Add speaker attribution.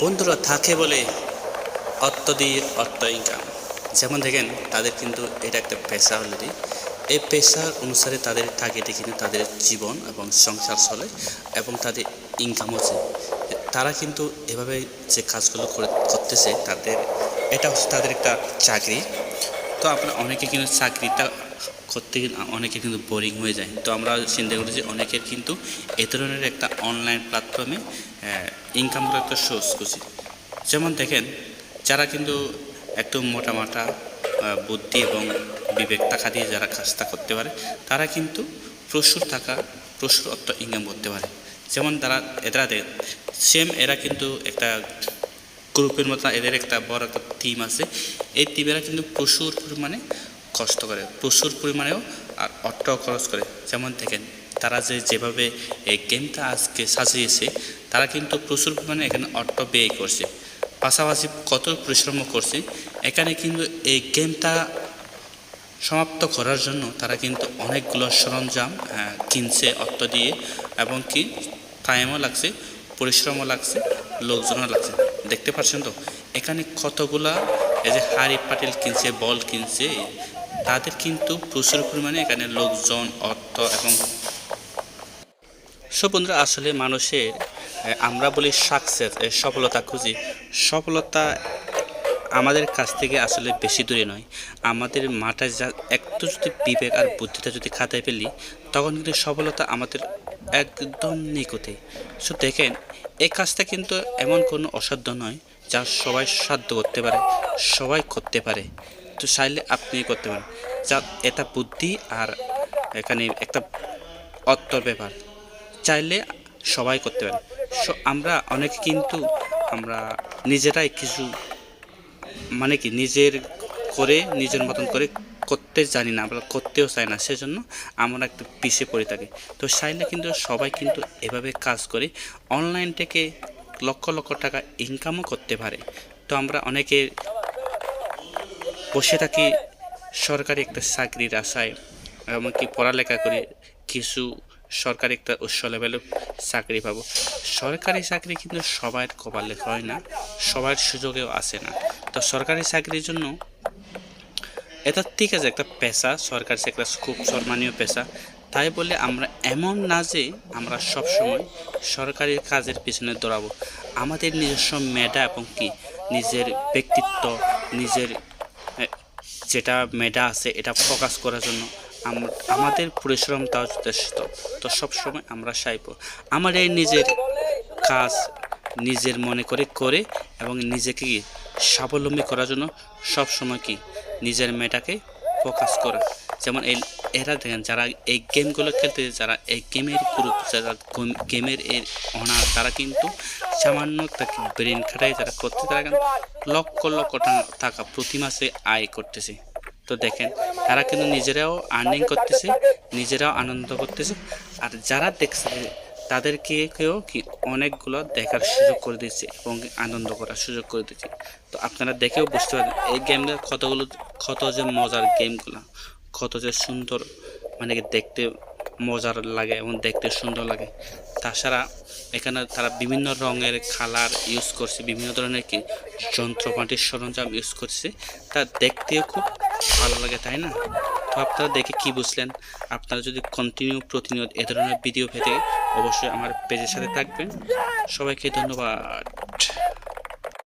Speaker 1: বন্ধুরা থাকে বলে দিয়ে অর্থ ইনকাম যেমন দেখেন, তাদের কিন্তু এটা একটা পেশা অলরেডি এই পেশার অনুসারে তাদের টার্গেটে কিন্তু তাদের জীবন এবং সংসার চলে এবং তাদের ইনকাম হচ্ছে তারা কিন্তু এভাবে যে কাজগুলো করে, করতেছে, তাদের, এটা হচ্ছে তাদের একটা চাকরি। তো আপনারা অনেকে কিন্তু চাকরিটা করতে অনেকে কিন্তু বোরিং হয়ে যায়। তো আমরা চিন্তা করি যে অনেকের কিন্তু এ ধরনের একটা অনলাইন প্ল্যাটফর্মে ইনকাম করার একটা সোর্স খুঁজি। যেমন দেখেন, যারা কিন্তু একটু মোটা মোটা বুদ্ধি এবং বিবেক টাকা দিয়ে যারা কাজটা করতে পারে, তারা কিন্তু প্রচুর টাকা, প্রচুর অর্থ ইনকাম করতে পারে। যেমন তারা, এরা সেম এরা কিন্তু একটা গ্রুপের মতো, এদের একটা বড় একটা টিম আছে। এই টিমেরা কিন্তু প্রচুর পরিমাণে কষ্ট করে, প্রচুর পরিমাণেও আর অর্থ খরচ করে। যেমন দেখেন তারা যে যেভাবে এই গেমটা আজকে সাজিয়েছে, তারা কিন্তু প্রচুর পরিমাণে এখানে অর্থ ব্যয় করছে। পাশাপাশি কত পরিশ্রম করছে। এখানে কিন্তু এই গেমটা সমাপ্ত করার জন্য তারা কিন্তু অনেকগুলো সরঞ্জাম কিনছে অর্থ দিয়ে এবং কি টাইমও লাগছে, পরিশ্রমও লাগছে, লোকজনও লাগছে। দেখতে পাচ্ছেন তো, এখানে কতগুলা এই যে হাড়ি পাটিল কিনছে, বল কিনছে, তাদের কিন্তু প্রচুর পরিমাণে এখানে লোকজন, অর্থ এবং সব বন্ধুরা, আসলে মানুষের আমরা বলি সাকসেস সফলতা খুঁজি। সফলতা আমাদের কাছ থেকে আসলে বেশি দূরে নয়। আমাদের মাথায় যা, একটু যদি বিবেক আর বুদ্ধিটা যদি খাতায় ফেলি, তখন কিন্তু সফলতা আমাদের একদম নিকটে সো দেখেন এই কাজটা কিন্তু এমন কোনো অসাধ্য নয় যা সবাই সাধ্য করতে পারে, সবাই করতে পারে। তো চাইলে আপনি করতে পারেন। যা, এটা বুদ্ধি আর এখানে একটা অর্থর ব্যাপার। চাইলে সবাই করতে পারে। আমরা অনেকে কিন্তু আমরা নিজেরাই কিছু মানে কি, নিজের করে, নিজের মতন করে করতে জানি না, আমরা করতেও চাই না, সেজন্য আমরা একটু পিছিয়ে পড়ে থাকি। তো চাইলে কিন্তু সবাই কিন্তু এভাবে কাজ করে, অনলাইন থেকে লক্ষ লক্ষ টাকা ইনকামও করতে পারে। তো আমরা অনেকে বসে থাকি সরকারি একটা চাকরির আশায়, এমনকি পড়ালেখা করে কিছু সরকারি একটা উচ্চ লেভেলের চাকরি পাবো। সরকারি চাকরি কিন্তু সবার কপালে হয় না, সবার সুযোগেও আসে না। তো সরকারি চাকরির জন্য এটা ঠিক আছে, একটা পেশা, সরকারি একটা খুব সম্মানীয় পেশা। তাই বলে আমরা এমন না যে আমরা সব সময় সরকারি কাজের পিছনে দৌড়াবো। আমাদের নিজস্ব মেধা এবং কি? নিজের ব্যক্তিত্ব, নিজের যেটা মেধা আছে, এটা প্রকাশ করার জন্য আম- আমাদের পরিশ্রমটাও যথেষ্ট। তো সব সময় আমরা চাইব, আমার এই নিজের কাজ নিজের মনে করে করে এবং নিজেকে স্বাবলম্বী করার জন্য সব সময় কি নিজের মেয়েটাকে ফোকাস করা। যেমন এই, এরা দেখেন যারা এই গেমগুলো খেলতে যারা এই গেমের গ্রুপ যারা গেমের এর অনার তারা কিন্তু সামান্য একটা ব্রেন খাটাই যারা করতে, তারা লক্ষ লক্ষ টাকা প্রতি মাসে আয় করতেছে। তো দেখেন, তারা কিন্তু নিজেরাও আর্নিং করতেছে, নিজেরাও আনন্দ করতেছে। আর যারা দেখছে, তাদেরকে কেউ কি অনেকগুলো দেখার সুযোগ করে দিচ্ছে এবং আনন্দ করার সুযোগ করে দিচ্ছে তো আপনারা দেখেও বুঝতে পারেন এই গেমগুলো কতগুলো, কত যে মজার গেমগুলো কত যে সুন্দর মানে দেখতে মজার লাগে এবং দেখতে সুন্দর লাগে। তাছাড়া এখানে তারা বিভিন্ন রঙের কালার ইউজ করছে, বিভিন্ন ধরনের কি যন্ত্রপাতির সরঞ্জাম ইউজ করছে। তা দেখতেও খুব ভালো লাগে, তাই না? তো আপনারা দেখে কি বুঝলেন? আপনারা যদি কন্টিনিউ প্রতিনিয়ত এ ধরনের ভিডিও পেতে, অবশ্যই আমার পেজের সাথে থাকবেন। সবাইকে ধন্যবাদ।